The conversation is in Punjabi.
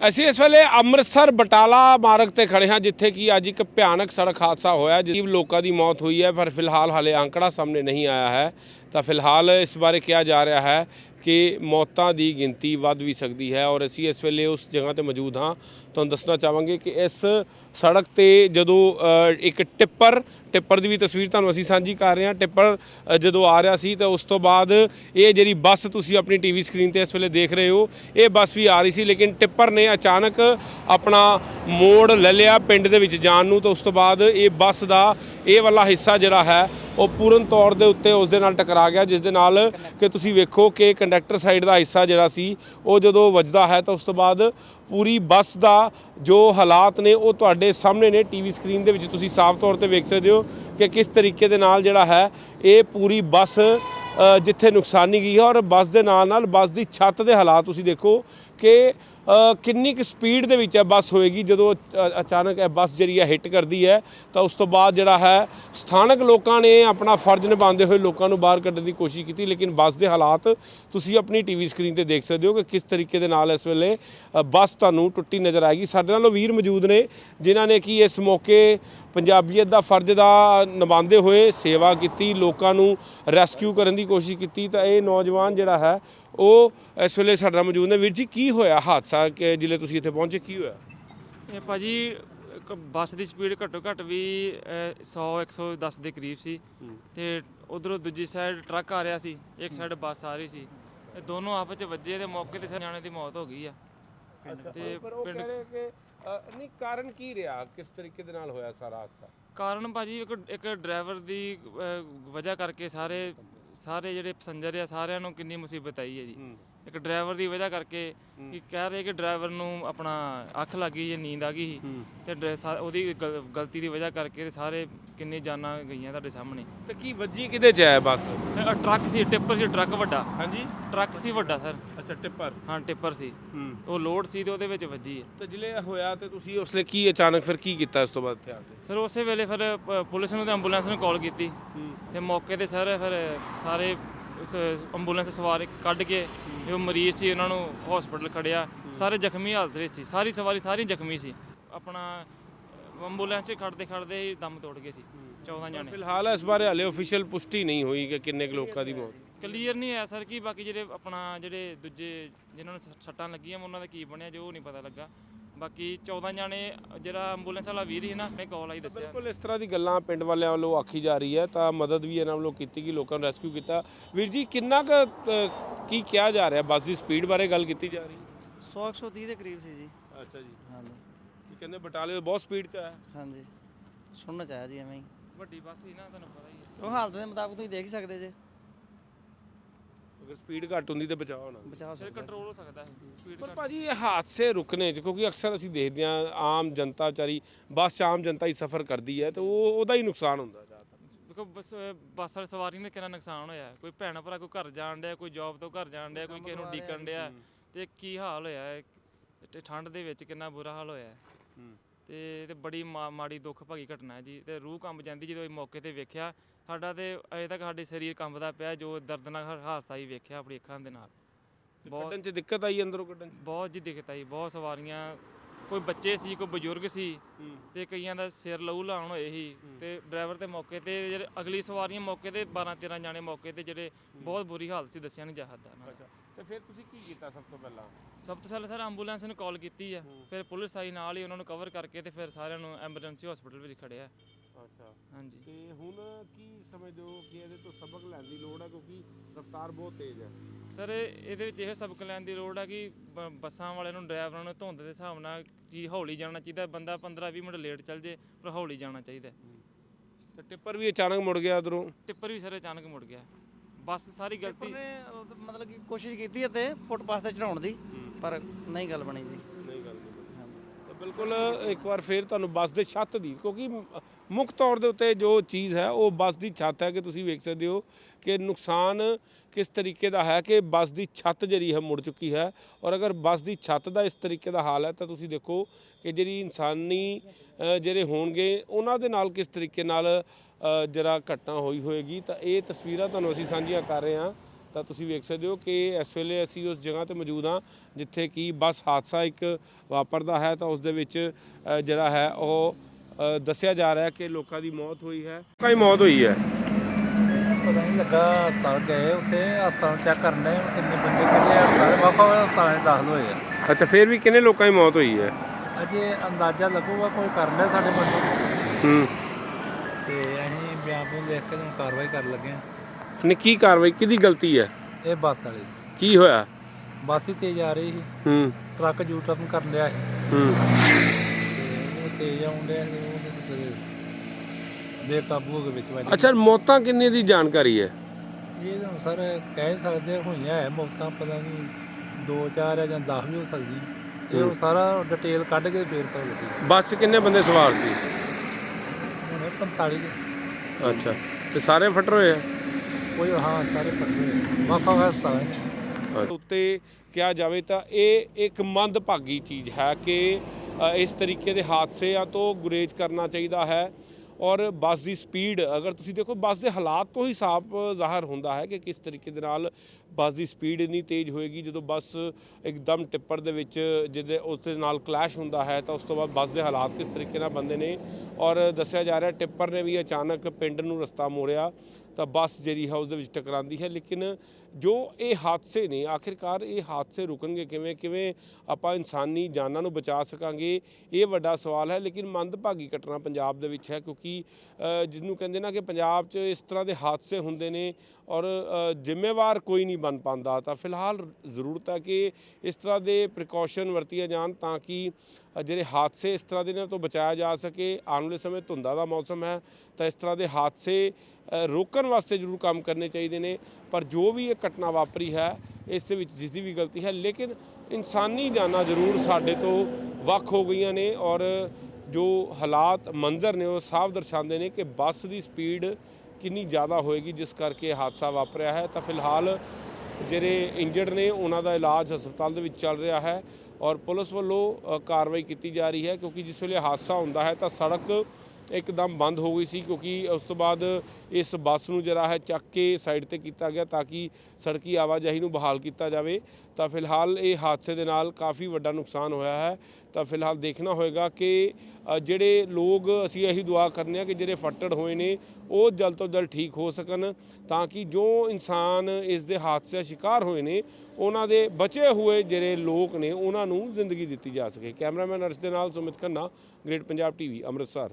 ਅਸੀਂ ਇਸ ਵੇਲੇ ਅੰਮ੍ਰਿਤਸਰ ਬਟਾਲਾ ਮਾਰਗ ਤੇ ਖੜੇ ਹਾਂ, ਜਿੱਥੇ ਕਿ ਅੱਜ ਇੱਕ ਭਿਆਨਕ ਸੜਕ ਹਾਦਸਾ ਹੋਇਆ ਜਿਸ ਲੋਕਾਂ ਦੀ ਮੌਤ ਹੋਈ ਹੈ, ਪਰ ਫਿਲਹਾਲ ਹਾਲੇ ਅੰਕੜਾ ਸਾਹਮਣੇ ਨਹੀਂ ਆਇਆ ਹੈ। ਤਾਂ ਫਿਲਹਾਲ ਇਸ ਬਾਰੇ ਕਿਹਾ ਜਾ ਰਿਹਾ ਹੈ ਕਿ ਮੌਤਾਂ ਦੀ ਗਿਣਤੀ ਵੱਧ ਵੀ ਸਕਦੀ ਹੈ ਔਰ ਅਸੀਂ ਇਸ ਵੇਲੇ ਉਸ ਜਗ੍ਹਾ ਤੇ ਮੌਜੂਦ ਹਾਂ। ਤੁਹਾਨੂੰ ਦੱਸਣਾ ਚਾਹਾਂਗੇ ਕਿ ਇਸ ਸੜਕ ਤੇ ਜਦੋਂ ਇੱਕ ਟਿੱਪਰ ਟਿੱਪਰ ਦੀ ਵੀ ਤਸਵੀਰ ਤੁਹਾਨੂੰ ਅਸੀਂ ਸਾਂਝੀ ਕਰ ਰਹੇ ਹਾਂ। ਟਿੱਪਰ ਜਦੋਂ ਆ ਰਿਹਾ ਸੀ ਤਾਂ ਉਸ ਤੋਂ ਬਾਅਦ ਇਹ ਜਿਹੜੀ ਬੱਸ ਤੁਸੀਂ ਆਪਣੀ ਟੀਵੀ ਸਕਰੀਨ ਤੇ ਇਸ ਵੇਲੇ ਦੇਖ ਰਹੇ ਹੋ, ਇਹ ਬੱਸ ਵੀ ਆ ਰਹੀ ਸੀ ਲੇਕਿਨ ਟਿੱਪਰ ਨੇ ਅਚਾਨਕ ਆਪਣਾ ਮੋੜ ਲੈ ਲਿਆ ਪਿੰਡ ਦੇ ਵਿੱਚ ਜਾਣ ਨੂੰ ਤਾਂ ਉਸ ਤੋਂ ਬਾਅਦ ਇਹ ਬੱਸ ਦਾ ਇਹ ਵਾਲਾ ਹਿੱਸਾ ਜਿਹੜਾ ਹੈ ਉਹ ਪੂਰਨ ਤੌਰ ਦੇ ਉੱਤੇ ਉਸ ਦੇ ਨਾਲ ਟਕਰਾ ਗਿਆ, ਜਿਸ ਦੇ ਨਾਲ ਕਿ ਤੁਸੀਂ ਵੇਖੋ ਕਿ ਕੰਡਕਟਰ ਸਾਈਡ ਦਾ ਹਿੱਸਾ ਜਿਹੜਾ ਸੀ, ਉਹ ਜਦੋਂ ਵੱਜਦਾ ਹੈ ਤਾਂ ਉਸ ਤੋਂ ਬਾਅਦ ਪੂਰੀ ਬੱਸ ਦਾ ਜੋ ਹਾਲਾਤ ਨੇ, ਉਹ ਤੁਹਾਡੇ ਸਾਹਮਣੇ ਨੇ ਟੀਵੀ ਸਕਰੀਨ ਦੇ ਵਿੱਚ ਤੁਸੀਂ ਸਾਫ਼ ਤੌਰ ਤੇ ਵੇਖ ਸਕਦੇ ਹੋ ਕਿ ਕਿਸ ਤਰੀਕੇ ਦੇ ਨਾਲ ਜਿਹੜਾ ਹੈ, ਇਹ ਪੂਰੀ ਬੱਸ ਜਿੱਥੇ ਨੁਕਸਾਨੀ ਗਈ ਹੈ ਔਰ ਬੱਸ ਦੇ ਨਾਲ ਨਾਲ ਬੱਸ ਦੀ ਛੱਤ ਦੇ ਹਾਲਾਤ ਤੁਸੀਂ ਦੇਖੋ ਕਿ ਕਿੰਨੀ ਕੁ ਸਪੀਡ ਦੇ ਵਿੱਚ ਇਹ ਬੱਸ ਹੋਏਗੀ? ਜਦੋਂ ਅ- ਅਚਾਨਕ ਇਹ ਬੱਸ ਜਿਹੜੀ ਹੈ ਹਿੱਟ ਕਰਦੀ ਹੈ ਤਾਂ ਉਸ ਤੋਂ ਬਾਅਦ ਜਿਹੜਾ ਹੈ ਸਥਾਨਕ ਲੋਕਾਂ ਨੇ ਆਪਣਾ ਫਰਜ਼ ਨਿਭਾਉਂਦੇ ਹੋਏ ਲੋਕਾਂ ਨੂੰ ਬਾਹਰ ਕੱਢਣ ਦੀ ਕੋਸ਼ਿਸ਼ ਕੀਤੀ ਲੇਕਿਨ ਬੱਸ ਦੇ ਹਾਲਾਤ ਤੁਸੀਂ ਆਪਣੀ ਟੀਵੀ ਸਕਰੀਨ ਤੇ ਦੇਖ ਸਕਦੇ ਹੋ ਕਿ ਕਿਸ ਤਰੀਕੇ ਦੇ ਨਾਲ ਇਸ ਵੇਲੇ ਅ, ਬੱਸ ਤੁਹਾਨੂੰ ਟੁੱਟੀ ਨਜ਼ਰ ਆਏਗੀ। ਸਾਡੇ ਨਾਲ ਉਹ ਵੀਰ ਮੌਜੂਦ ਨੇ ਜਿਨ੍ਹਾਂ ਨੇ ਕਿ ਇਸ ਮੌਕੇ ਪੰਜਾਬੀਅਤ ਦਾ ਫਰਜ਼ ਦਾ ਨਿਭਾਉਂਦੇ ਹੋਏ ਸੇਵਾ ਕੀਤੀ ਲੋਕਾਂ ਨੂੰ ਰੈਸਕਿਊ ਕਰਨ ਦੀ ਕੋਸ਼ਿਸ਼ ਕੀਤੀ ਤਾਂ ਇਹ ਨੌਜਵਾਨ ਜਿਹੜਾ ਹੈ ਉਹ ਇਸ ਵੇਲੇ ਸਾਡੇ ਨਾਲ ਮੌਜੂਦ ਨੇ। ਵੀਰ ਜੀ ਕੀ ਹੋਇਆ ਹਾਦਸਾ? ਕਿ ਜਿਲੇ ਤੁਸੀਂ ਇੱਥੇ ਪਹੁੰਚੇ ਕੀ ਹੋਇਆ? ਇਹ ਭਾਜੀ ਇੱਕ ਬੱਸ ਦੀ ਸਪੀਡ ਘੱਟੋ ਘੱਟ ਵੀ ਅਹ, 100 110 ਦੇ ਕਰੀਬ ਸੀ। ਤੇ ਉਧਰੋਂ ਦੂਜੀ ਸਾਈਡ ਟਰੱਕ ਆ ਰਿਹਾ ਸੀ ਇੱਕ ਸਾਈਡ ਬੱਸ ਆ ਰਹੀ ਸੀ। ਇਹ ਦੋਨੋਂ ਆਪਸ ਚ ਵੱਜੇ ਤੇ ਮੌਕੇ ਤੇ ਸਾਰੇ ਜਾਣੇ ਦੀ ਮੌਤ ਹੋ ਗਈ ਆ। ਤੇ ਪਰ ਉਹ ਪਿੰਡ ਕਹਿ ਰਹੇ ਕਿ ਅ, ਨਹੀਂ ਕਾਰਨ ਕੀ ਰਿਹਾ? ਕਿਸ ਤਰੀਕੇ ਦੇ ਨਾਲ ਹੋਇਆ ਸਾਰਾ ਹਾਦਸਾ? ਕਾਰਨ ਭਾਜੀ ਇੱਕ ਇੱਕ ਡਰਾਈਵਰ ਦੀ ਅਹ, ਵਜ੍ਹਾ ਕਰਕੇ ਸਾਰੇ ਸਾਰੇ ਜਿਹੜੇ ਪੈਸੰਜਰ ਆ ਸਾਰਿਆਂ ਨੂੰ ਕਿੰਨੀ ਮੁਸੀਬਤ ਆਈ ਹੈ ਜੀ। ਇੱਕ ਡਰਾਈਵਰ ਦੀ ਵਜ੍ਹਾ ਕਰਕੇ ਕਿ ਕਹਿ ਰਹੇ ਕਿ ਡਰਾਈਵਰ ਨੂੰ ਆਪਣਾ ਅੱਖ ਲੱਗ ਗਈ ਜਾਂ ਨੀਂਦ ਆ ਗਈ ਸੀ। ਤੇ ਡਰਾ- ਸਾ- ਉਹਦੀ ਗਲ- ਗਲਤੀ ਦੀ ਵਜ੍ਹਾ ਕਰਕੇ ਤੇ ਸਾਰੇ ਕਿੰਨੀ ਜਾਨਾਂ ਗਈਆਂ ਤੁਹਾਡੇ ਸਾਹਮਣੇ। ਤੇ ਕੀ ਵੱਜੀ ਕਿਹਦੇ ਚ ਹੈ ਬੱਸ? ਟਰੱਕ ਸੀ ਟਿੱਪਰ ਸੀ ਟਰੱਕ ਵੱਡਾ। ਹਾਂਜੀ। ਟਰੱਕ ਸੀ ਵੱਡਾ ਸਰ। ਅੱਛਾ ਟਿੱਪਰ। ਹਾਂ ਟਿੱਪਰ ਸੀ। ਹੂੰ। ਉਹ ਲੋਡ ਸੀ ਤੇ ਉਹਦੇ ਵਿੱਚ ਵੱਜੀ ਹੈ ਤੇ ਜਿਲੇ ਹੋਇਆ ਤੇ ਤੁਸੀਂ ਉਸਲੇ ਕੀ ਅਚਾਨਕ ਫਿਰ ਕੀ ਕੀਤਾ ਇਸ ਤੋਂ ਬਾਅਦ ਇੱਥੇ ਆ ਕੇ? ਸਰ ਉਸੇ ਵੇਲੇ ਫਿਰ ਪ- ਪੁਲਿਸ ਨੂੰ ਤੇ ਐਂਬੂਲੈਂਸ ਨੂੰ ਕਾਲ ਕੀਤੀ। ਤੇ ਮੌਕੇ ਤੇ ਸਰ ਫਿਰ ਸਾਰੇ ਉਸ ਐਂਬੂਲੈਂਸ ਸਵਾਰ ਕੱਢ ਕੇ ਜੋ ਮਰੀਜ਼ ਸੀ ਉਹਨਾਂ ਨੂੰ ਹਸਪੀਟਲ ਖੜਿਆ। ਸਾਰੇ ਜ਼ਖਮੀ ਹਾਲਤ ਵਿੱਚ ਸੀ। ਸਾਰੀ ਸਵਾਰੀ ਸਾਰੀ ਜ਼ਖਮੀ ਸੀ। ਆਪਣਾ ਐਂਬੂਲੈਂਸ 'ਚ ਖੜਦੇ ਖੜਦੇ ਹੀ ਦਮ ਤੋੜ ਗਏ ਸੀ 14 ਜਾਣੇ। ਫਿਲਹਾਲ ਇਸ ਬਾਰੇ ਹਲੇ ਅਫੀਸ਼ੀਅਲ ਪੁਸ਼ਟੀ ਨਹੀਂ ਹੋਈ ਕਿ ਕਿੰਨੇ ਕੁ ਲੋਕਾਂ ਦੀ ਮੌਤ। ਕਲੀਅਰ ਨਹੀਂ ਹੋਇਆ ਸਰ ਕਿ ਬਾਕੀ ਜਿਹੜੇ ਆਪਣਾ ਜਿਹੜੇ ਦੂਜੇ ਜਿਨ੍ਹਾਂ ਨੂੰ ਸ- ਸੱਟਾਂ ਲੱਗੀਆਂ ਉਹਨਾਂ ਦਾ ਕੀ ਬਣਿਆ ਜੋ ਨਹੀਂ ਪਤਾ ਲੱਗਾ। ਬਾਕੀ 14 ਜਾਣੇ ਜਿਹੜਾ ਐਂਬੂਲੈਂਸ ਵਾਲਾ ਵੀਰ ਸੀ ਨਾ ਆਪਣੇ ਕਾਲ ਆਈ ਦੱਸਿਆ। ਬਿਲਕੁਲ ਇਸ ਤਰ੍ਹਾਂ ਦੀ ਗੱਲਾਂ ਪਿੰਡ ਵਾਲਿਆਂ ਵੱਲੋਂ ਆਖੀ ਜਾ ਰਹੀ ਹੈ ਤਾਂ ਮਦਦ ਵੀ ਇਹਨਾਂ ਵੱਲੋਂ ਕੀਤੀ ਗਈ ਲੋਕਾਂ ਨੂੰ ਰੈਸਕਿਊ ਕੀਤਾ। ਵੀਰ ਜੀ ਕਿੰਨਾ ਕੁ ਅ, ਕੀ ਕਿਹਾ ਜਾ ਰਿਹਾ? ਬੱਸ ਦੀ ਸਪੀਡ ਬਾਰੇ ਗੱਲ ਕੀਤੀ ਜਾ ਰਹੀ 100 130 ਦੇ ਕਰੀਬ ਸੀ ਜੀ। ਅੱਛਾ ਜੀ। ਹਾਂਜੀ। ਕੀ ਕਹਿੰਦੇ ਬਟਾਲੇ ਬਹੁਤ ਸਪੀਡ 'ਚ ਹੈ ਹਾਂਜੀ। ਸੁਣਨਾ ਚਾਹਿਆ ਜੀ ਐਵੇਂ ਹੀ। ਵੱਡੀ ਬੱਸ ਸੀ ਨਾ ਤੁਹਾਨੂੰ ਪਤਾ ਹੀ ਹੈ। ਉਹ ਹਾਲਤ ਦੇ ਮੁਤਾਬਕ ਤੁਸੀਂ ਦੇਖ ਹੀ ਸਕਦੇ ਜੇ। ਅਗਰ ਸਪੀਡ ਘੱਟ ਹੁੰਦੀ ਤੇ ਬਚਾਅ ਹੋਣਾ। ਬਚਾਅ ਫਿਰ ਸਕਦਾ ਕੰਟਰੋਲ ਹੋ ਸਕਦਾ ਹੈ ਸਪੀਡ ਪਰ ਭਾਜੀ ਇਹ ਹਾਦਸੇ ਰੁਕਣੇ ਚ ਕਿਉਂਕਿ ਅਕਸਰ ਅਸੀਂ ਦੇਖਦੇ ਹਾਂ ਆਮ ਜਨਤਾ ਵਿਚਾਰੀ ਬੱਸ 'ਚ ਆਮ ਜਨਤਾ ਹੀ ਸਫ਼ਰ ਕਰਦੀ ਹੈ ਤੇ ਉਹ ਉਹਦਾ ਹੀ ਨੁਕਸਾਨ ਹੁੰਦਾ ਜ਼ਿਆਦਾਤਰ ਦੇਖੋ ਬੱਸ ਬੱਸ ਵਾਲੇ ਸਵਾਰੀ ਨੇ ਕਿੰਨਾ ਨੁਕਸਾਨ ਹੋਇਆ? ਕੋਈ ਭੈਣ ਭਰਾ ਕੋਈ ਘਰ ਜਾਣ ਡਿਆ ਕੋਈ ਜੌਬ ਤੋਂ ਘਰ ਜਾਣ ਡਿਆ ਕੋਈ ਕਿਸੇ ਨੂੰ ਡੀਕਣ ਡਿਆ? ਤੇ ਕੀ ਹਾਲ ਹੋਇਆ? ਹੈ ਤੇ ਠੰਡ ਦੇ ਵਿੱਚ ਕਿੰਨਾ ਬੁਰਾ ਹਾਲ ਹੋਇਆ? ਹੈ। ਤੇ ਤੇ ਬੜੀ ਮਾੜੀ ਦੁੱਖ ਭਗੀ ਘਟਨਾ ਹੈ ਜੀ। ਤੇ ਰੂਹ ਕੰਬ ਜਾਂਦੀ ਜਦੋਂ ਇਹ ਮੌਕੇ ਤੇ ਵੇਖਿਆ ਸਾਡਾ ਤੇ ਅਜੇ ਤੱਕ ਸਾਡੇ ਸਰੀਰ ਕੰਬਦਾ ਪਿਆ ਜੋ ਦਰਦਨਾਕ ਹਾਦਸਾ ਹੀ ਵੇਖਿਆ ਆਪਣੀ ਅੱਖਾਂ ਦੇ ਨਾਲ। ਬਹੁਤ ਕੱਢਣ 'ਚ ਦਿੱਕਤ ਆਈ ਅੰਦਰੋਂ ਕੱਢਣ 'ਚ? ਬਹੁਤ ਜੀ ਦਿੱਕਤ ਆਈ ਬਹੁਤ ਸਵਾਰੀਆਂ ਕੋਈ ਬੱਚੇ ਸੀ ਕੋਈ ਬਜ਼ੁਰਗ ਸੀ ਤੇ ਕਈਆਂ ਦਾ ਸਿਰ ਲਹੂ ਲਾਉਣ ਹੋਏ ਸੀ ਤੇ ਡਰਾਈਵਰ ਤੇ ਮੌਕੇ ਤੇ ਜਿਹੜੇ ਅਗਲੀ ਸਵਾਰੀਆਂ ਮੌਕੇ ਤੇ 12 13 ਜਾਣੇ ਮੌਕੇ ਤੇ ਜਿਹੜੇ ਬਹੁਤ ਬੁਰੀ ਹਾਲਤ ਸੀ ਦੱਸਿਆ ਨਹੀਂ ਜਾ ਸਕਦਾ। ਤੇ ਫਿਰ ਤੁਸੀਂ ਕੀ ਕੀਤਾ ਸਭ ਤੋਂ ਪਹਿਲਾਂ? ਸਭ ਤੋਂ ਪਹਿਲਾਂ ਸਰ ਐਂਬੂਲੈਂਸ ਨੂੰ ਕਾਲ ਕੀਤੀ ਆ ਫਿਰ ਪੁਲਿਸ ਆਈ ਨਾਲ ਹੀ ਉਹਨਾਂ ਨੂੰ ਕਵਰ ਕਰਕੇ ਤੇ ਫਿਰ ਸਾਰਿਆਂ ਨੂੰ ਐਮਰਜੈਂਸੀ ਹਸਪੀਟਲ ਵਿੱਚ ਖੜਿਆ ਅੱਛਾ। ਹਾਂਜੀ। ਤੇ ਹੁਣ ਕੀ ਸਮਝਦੇ ਹੋ ਕਿ ਇਹਦੇ ਤੋਂ ਸਬਕ ਲੈਣ ਦੀ ਲੋੜ ਹੈ ਕਿਉਂਕਿ ਰਫ਼ਤਾਰ ਬਹੁਤ ਤੇਜ਼ ਹੈ। ਸਰ ਇਹਦੇ ਵਿੱਚ ਇਹ ਸਬਕ ਲੈਣ ਦੀ ਲੋੜ ਆ ਕਿ ਬ- ਬੱਸਾਂ ਵਾਲਿਆਂ ਨੂੰ ਡਰਾਈਵਰਾਂ ਨੂੰ ਧੁੰਦ ਦੇ ਹਿਸਾਬ ਨਾਲ ਚੀਜ਼ ਹੌਲੀ ਜਾਣਾ ਚਾਹੀਦਾ। ਬੰਦਾ 15 20 ਮਿੰਟ ਲੇਟ ਚੱਲ ਜੇ ਪਰ ਹੌਲੀ ਜਾਣਾ ਚਾਹੀਦਾ। ਤੇ ਟਿੱਪਰ ਵੀ ਅਚਾਨਕ ਮੁੜ ਗਿਆ ਉਧਰੋਂ? ਟਿੱਪਰ ਵੀ ਸਰ ਅਚਾਨਕ ਮੁੜ ਗਿਆ। ਬੱਸ ਸਾਰੀ ਗਲਤੀ ਮਤਲਬ ਕਿ ਕੋਸ਼ਿਸ਼ ਕੀਤੀ ਹੈ ਤੇ ਫੁੱਟਪਾਥ ਤੇ ਚੜਾਉਣ ਦੀ ਪਰ ਨਹੀਂ ਗੱਲ ਬਣੀ ਜੀ ਨਹੀਂ ਗੱਲ ਨਹੀਂ ਹਾਂਜੀ ਤੇ ਬਿਲਕੁਲ ਇੱਕ ਵਾਰ ਫੇਰ ਤੁਹਾਨੂੰ ਬੱਸ ਦੇ ਛੱਤ ਦੀ ਕਿਉਂਕਿ ਮੁੱਖ ਤੌਰ ਦੇ ਉੱਤੇ ਜੋ ਚੀਜ਼ ਹੈ ਉਹ ਬੱਸ ਦੀ ਛੱਤ ਹੈ ਕਿ ਤੁਸੀਂ ਵੇਖ ਸਕਦੇ ਹੋ ਕਿ ਨੁਕਸਾਨ ਕਿਸ ਤਰੀਕੇ ਦਾ ਹੈ ਕਿ ਬੱਸ ਦੀ ਛੱਤ ਜਿਹੜੀ ਹੈ ਮੁੜ ਚੁੱਕੀ ਹੈ। ਔਰ ਅਗਰ ਬੱਸ ਦੀ ਛੱਤ ਦਾ ਇਸ ਤਰੀਕੇ ਦਾ ਹਾਲ ਹੈ ਤਾਂ ਤੁਸੀਂ ਦੇਖੋ ਕਿ ਜਿਹੜੀ ਇਨਸਾਨੀ ਜਿਹੜੇ ਹੋਣਗੇ ਉਹਨਾਂ ਦੇ ਨਾਲ ਕਿਸ ਤਰੀਕੇ ਨਾਲ ਅ, ਜਰਾ ਘਟਨਾ ਹੋਈ ਹੋਏਗੀ। ਤਾਂ ਇਹ ਤਸਵੀਰਾਂ ਤੁਹਾਨੂੰ ਅਸੀਂ ਸਾਂਝੀਆਂ ਕਰ ਰਹੇ ਹਾਂ। ਤਾਂ ਤੁਸੀਂ ਵੇਖ ਸਕਦੇ ਹੋ ਕਿ ਇਸ ਵੇਲੇ ਅਸੀਂ ਉਸ ਜਗ੍ਹਾ ਤੇ ਮੌਜੂਦ ਹਾਂ ਜਿੱਥੇ ਕਿ ਬੱਸ ਹਾਦਸਾ ਇੱਕ ਵਾਪਰਦਾ ਹੈ। ਤਾਂ ਉਸ ਦੇ ਵਿੱਚ ਜਿਹੜਾ ਹੈ ਉਹ ਦੱਸਿਆ ਜਾ ਰਿਹਾ ਹੈ ਕਿ ਲੋਕਾਂ ਦੀ ਮੌਤ ਹੋਈ ਹੈ। ਲੋਕਾਂ ਦੀ ਮੌਤ ਹੋਈ ਹੈ। ਪਤਾ ਨਹੀਂ ਲੱਗਾ ਹਸਪਤਾਲ ਗਏ ਉੱਥੇ ਹਸਪਤਾਲ ਚੈੱਕ ਕਰਨ ਦੇ ਕਿੰਨੇ ਬੰਦੇ ਕਿਹੜੇ ਹਸਪਤਾਲ ਵੱਖ ਹਸਪਤਾਲਾਂ ਦਾਖਲ ਹੋਏ ਆ। ਅੱਛਾ ਫਿਰ ਵੀ ਕਿੰਨੇ ਲੋਕਾਂ ਦੀ ਮੌਤ ਹੋਈ ਹੈ? ਅਜੇ ਅੰਦਾਜ਼ਾ ਲੱਗੂਗਾ ਕੋਈ ਕਰਨ ਸਾਡੇ ਬੰਦੇ। ਹੂੰ। ਤੇ ਅਸੀਂ ਬਿਆਨ ਤੋਂ ਲਿਖ ਕੇ ਹੁਣ ਕਾਰਵਾਈ ਕਰਨ ਲੱਗੇ ਆ ਨੇ ਕੀ ਕਾਰਵਾਈ ਕਿਹਦੀ ਗਲਤੀ ਹੈ? ਇਹ ਬੱਸ ਵਾਲੇ ਦੀ। ਕੀ ਹੋਇਆ? ਬੱਸ ਹੀ ਤੇਜ਼ ਆ ਰਹੀ ਸੀ। ਹੂੰ। ਟਰੱਕ ਯੂ ਟਰਨ ਕਰਨ ਡਿਆ ਸੀ। ਹੂੰ। ਤੇ ਉਹ ਤੇਜ਼ ਡਿਆ ਸੀ ਉਹ ਤੇ ਬੇਕਾਬੂ ਹੋ ਕੇ ਵਿੱਚ ਵੱਜ ਅੱਛਾ ਮੌਤਾਂ ਕਿੰਨੇ ਦੀ ਜਾਣਕਾਰੀ ਹੈ? ਗਈ। ਇਹ ਤਾਂ ਸਰ ਕਹਿ ਸਕਦੇ ਹੋਈਆਂ ਹੈ ਮੌਤਾਂ ਪਤਾ ਨਹੀਂ ਦੋ ਚਾਰ ਜਾਂ 10 ਵੀ ਹੋ ਸਕਦੀ ਇਹ ਉਹ ਸਾਰਾ ਡਿਟੇਲ ਕੱਢ ਕੇ ਫੇਰ ਪਤਾ ਲੱਗੀ। ਬੱਸ 'ਚ ਕਿੰਨੇ ਬੰਦੇ ਸਵਾਰ ਸੀ? ਹੁਣ 45 ਦੇ ਅੱਛਾ ਤੇ ਸਾਰੇ ਫਟ ਹੋਏ ਆ? ਕੋਈ, ਹਾਂ, ਸਾਰੇ ਪੱਕੇ ਵੱਖ ਵੱਖ ਹਸਪਤਾਲਾਂ ਉੱਤੇ ਕਿਹਾ ਜਾਵੇ ਤਾਂ ਇਹ ਇੱਕ ਮੰਦਭਾਗੀ ਚੀਜ਼ ਹੈ ਕਿ ਇਸ ਤਰੀਕੇ ਦੇ ਹਾਦਸਿਆਂ ਤੋਂ ਗੁਰੇਜ਼ ਕਰਨਾ ਚਾਹੀਦਾ ਹੈ ਔਰ ਬੱਸ ਦੀ ਸਪੀਡ, ਅਗਰ ਤੁਸੀਂ ਦੇਖੋ ਬੱਸ ਦੇ ਹਾਲਾਤ ਤੋਂ ਹੀ ਸਾਫ਼ ਜ਼ਾਹਰ ਹੁੰਦਾ ਹੈ ਕਿ ਕਿਸ ਤਰੀਕੇ ਦੇ ਨਾਲ ਬੱਸ ਦੀ ਸਪੀਡ ਇੰਨੀ ਤੇਜ਼ ਹੋਏਗੀ। ਜਦੋਂ ਬੱਸ ਇੱਕਦਮ ਟਿੱਪਰ ਦੇ ਵਿੱਚ ਜਿਹਦੇ, ਉਸ ਦੇ ਨਾਲ ਕਲੈਸ਼ ਹੁੰਦਾ ਹੈ ਤਾਂ ਉਸ ਤੋਂ ਬਾਅਦ ਬੱਸ ਦੇ ਹਾਲਾਤ ਕਿਸ ਤਰੀਕੇ ਨਾਲ ਬੰਦੇ ਨੇ ਔਰ ਦੱਸਿਆ ਜਾ ਰਿਹਾ ਟਿੱਪਰ ਨੇ ਵੀ ਅਚਾਨਕ ਪਿੰਡ ਨੂੰ ਰਸਤਾ ਮੋੜਿਆ। ਤਾਂ ਬੱਸ ਜਿਹੜੀ ਹੈ ਉਸ ਦੇ ਵਿੱਚ ਟਕਰਾਉਂਦੀ ਹੈ। ਲੇਕਿਨ ਜੋ ਇਹ ਹਾਦਸੇ ਨੇ, ਆਖਿਰਕਾਰ ਇਹ ਹਾਦਸੇ ਰੁਕਣਗੇ ਕਿਵੇਂ? ਕਿਵੇਂ ਆਪਾਂ ਇਨਸਾਨੀ ਜਾਨਾਂ ਨੂੰ ਬਚਾ ਸਕਾਂਗੇ? ਇਹ ਵੱਡਾ ਸਵਾਲ ਹੈ। ਲੇਕਿਨ ਮੰਦਭਾਗੀ ਘਟਨਾ ਪੰਜਾਬ ਦੇ ਵਿੱਚ ਹੈ ਕਿਉਂਕਿ ਜਿਹਨੂੰ ਕਹਿੰਦੇ ਨਾ ਕਿ ਪੰਜਾਬ 'ਚ ਇਸ ਤਰ੍ਹਾਂ ਦੇ ਹਾਦਸੇ ਹੁੰਦੇ ਨੇ ਔਰ ਜ਼ਿੰਮੇਵਾਰ ਕੋਈ ਨਹੀਂ ਬਣ ਪਾਉਂਦਾ। ਤਾਂ ਫਿਲਹਾਲ ਜ਼ਰੂਰਤ ਹੈ ਕਿ ਇਸ ਤਰ੍ਹਾਂ ਦੇ ਪ੍ਰੀਕਾਸ਼ਨ ਵਰਤੀਆਂ ਜਾਣ ਤਾਂ ਕਿ ਜਿਹੜੇ ਹਾਦਸੇ ਇਸ ਤਰ੍ਹਾਂ ਦੇ ਇਹਨਾਂ ਤੋਂ ਬਚਾਇਆ ਜਾ ਸਕੇ। ਆਉਣ ਵਾਲੇ ਸਮੇਂ ਧੁੰਦਾਂ ਦਾ ਮੌਸਮ ਹੈ। ਤਾਂ ਇਸ ਤਰ੍ਹਾਂ ਦੇ ਹਾਦਸੇ ਰੋਕਣ ਵਾਸਤੇ ਜ਼ਰੂਰ ਕੰਮ ਕਰਨੇ ਚਾਹੀਦੇ ਨੇ, ਪਰ ਜੋ ਵੀ ਇਹ ਘਟਨਾ ਵਾਪਰੀ ਹੈ, ਇਸ ਦੇ ਵਿੱਚ ਜਿਸ ਦੀ ਵੀ ਗਲਤੀ ਹੈ, ਲੇਕਿਨ ਇਨਸਾਨੀ ਜਾਨਾਂ ਜ਼ਰੂਰ ਸਾਡੇ ਤੋਂ ਵੱਖ ਹੋ ਗਈਆਂ ਨੇ ਔਰ ਜੋ ਹਾਲਾਤ ਮੰਜ਼ਰ ਨੇ, ਉਹ ਸਾਫ਼ ਦਰਸਾਉਂਦੇ ਨੇ ਕਿ ਬੱਸ ਦੀ ਸਪੀਡ ਕਿੰਨੀ ਜ਼ਿਆਦਾ ਹੋਏਗੀ, ਜਿਸ ਕਰਕੇ ਹਾਦਸਾ ਵਾਪਰਿਆ ਹੈ। ਤਾਂ ਫਿਲਹਾਲ ਜਿਹੜੇ ਇੰਜਰਡ ਨੇ, ਉਹਨਾਂ ਦਾ ਇਲਾਜ ਹਸਪਤਾਲ ਦੇ ਵਿੱਚ ਚੱਲ ਰਿਹਾ ਹੈ ਔਰ ਪੁਲਿਸ ਵੱਲੋਂ ਕਾਰਵਾਈ ਕੀਤੀ ਜਾ ਰਹੀ ਹੈ, ਕਿਉਂਕਿ ਜਿਸ ਵੇਲੇ ਹਾਦਸਾ ਹੁੰਦਾ ਹੈ, ਤਾਂ ਸੜਕ ਇੱਕਦਮ ਬੰਦ ਹੋ ਗਈ ਸੀ ਕਿਉਂਕਿ ਉਸ ਤੋਂ ਬਾਅਦ ਇਸ ਬੱਸ ਨੂੰ ਜਿਹੜਾ ਹੈ ਚੱਕ ਕੇ ਸਾਈਡ ਤੇ ਕੀਤਾ ਗਿਆ ਤਾਂ ਕਿ ਸੜਕੀ ਆਵਾਜਾਈ ਨੂੰ ਬਹਾਲ ਕੀਤਾ ਜਾਵੇ। ਤਾਂ ਫਿਲਹਾਲ ਇਹ ਹਾਦਸੇ ਦੇ ਨਾਲ ਕਾਫੀ ਵੱਡਾ ਨੁਕਸਾਨ ਹੋਇਆ ਹੈ। ਤਾਂ ਫਿਲਹਾਲ ਦੇਖਣਾ ਹੋਏਗਾ ਕਿ ਜਿਹੜੇ ਲੋਕ ਅਸੀਂ ਇਹੀ ਦੁਆ ਕਰਨੇ ਆ ਕਿ ਜਿਹੜੇ ਫੱਟੜ ਹੋਏ ਨੇ, ਉਹ ਜਲਦ ਤੋਂ ਜਲਦ ਠੀਕ ਹੋ ਸਕਣ ਤਾਂ ਕਿ ਜੋ ਇਨਸਾਨ ਇਸ ਦੇ ਹਾਦਸੇ ਦਾ ਸ਼ਿਕਾਰ ਹੋਏ ਨੇ, ਉਹਨਾਂ ਦੇ ਬਚੇ ਹੋਏ ਜਿਹੜੇ ਲੋਕ ਨੇ, ਉਹਨਾਂ ਨੂੰ ਜ਼ਿੰਦਗੀ ਦਿੱਤੀ ਜਾ ਸਕੇ। ਕੈਮਰਾਮੈਨ ਅਰਸ਼ ਦੇ ਨਾਲ ਸੁਮਿਤ ਖੰਨਾ, ਗ੍ਰੇਟ ਪੰਜਾਬ ਟੀਵੀ, ਅੰਮ੍ਰਿਤਸਰ।